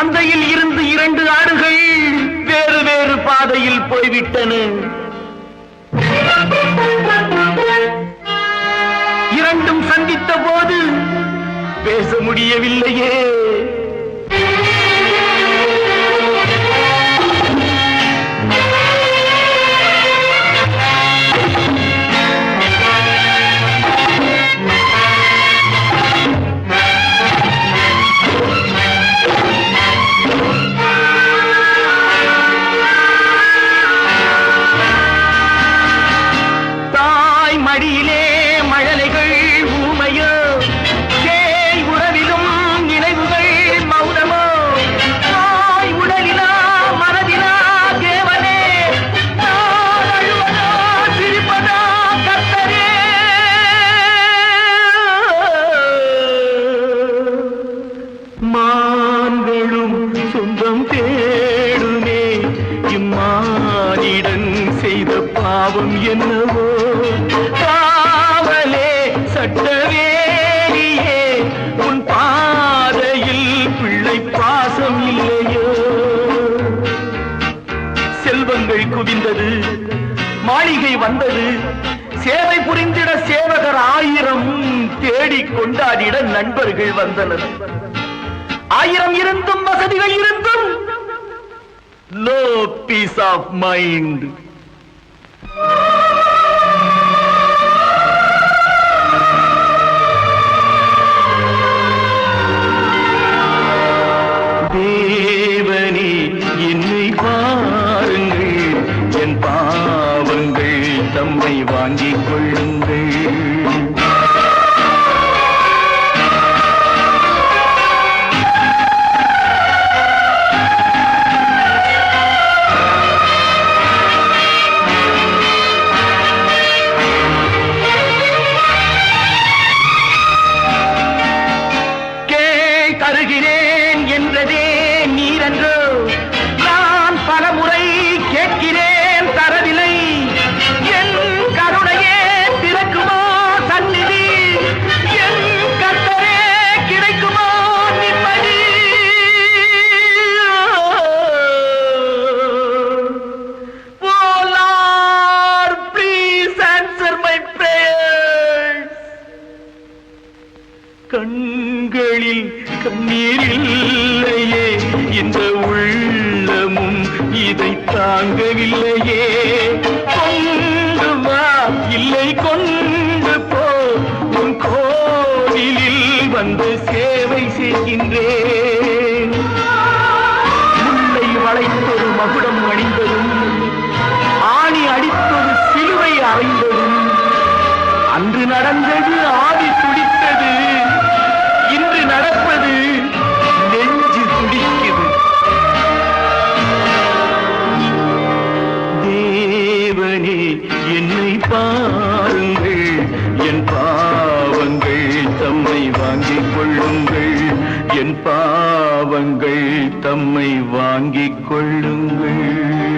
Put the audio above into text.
மந்தையில் இருந்து இரண்டு ஆடுகள் வேறு வேறு பாதையில் போய்விட்டன. இரண்டும் சந்தித்த போது பேச முடியவில்லையே. அடியிலே மழலைகள் ஊமையோ? சேய் உறவிலும் நினைவுகள் மௌனமோ? தாய் உடலினா மனதினா தேவனே? திருப்பதா கத்தரே மான்களும் சொந்தம் தேடுமே இம்மானிடன் செய்த பாவம் என்னவோ? மாளிகை வந்தது. சேவை புரிந்திட சேவகர் ஆயிரம் தேடி கொண்டாடிட நண்பர்கள் வந்தனர். ஆயிரம் இருந்தும் வசதிகள் இருந்தும் நோ பீஸ் ஆஃப் மைண்ட் வந்து சேவை செய்கின்றேன். முல்லை வளைத்தொரு மகுடம் அணிந்ததும் ஆணி அடித்தொரு சிலுவை அறைந்ததும் அன்று நடந்தது ஆடி கொள்ளுங்கள். என் பாவங்கள் தம்மை வாங்கிக் கொள்ளுங்கள்.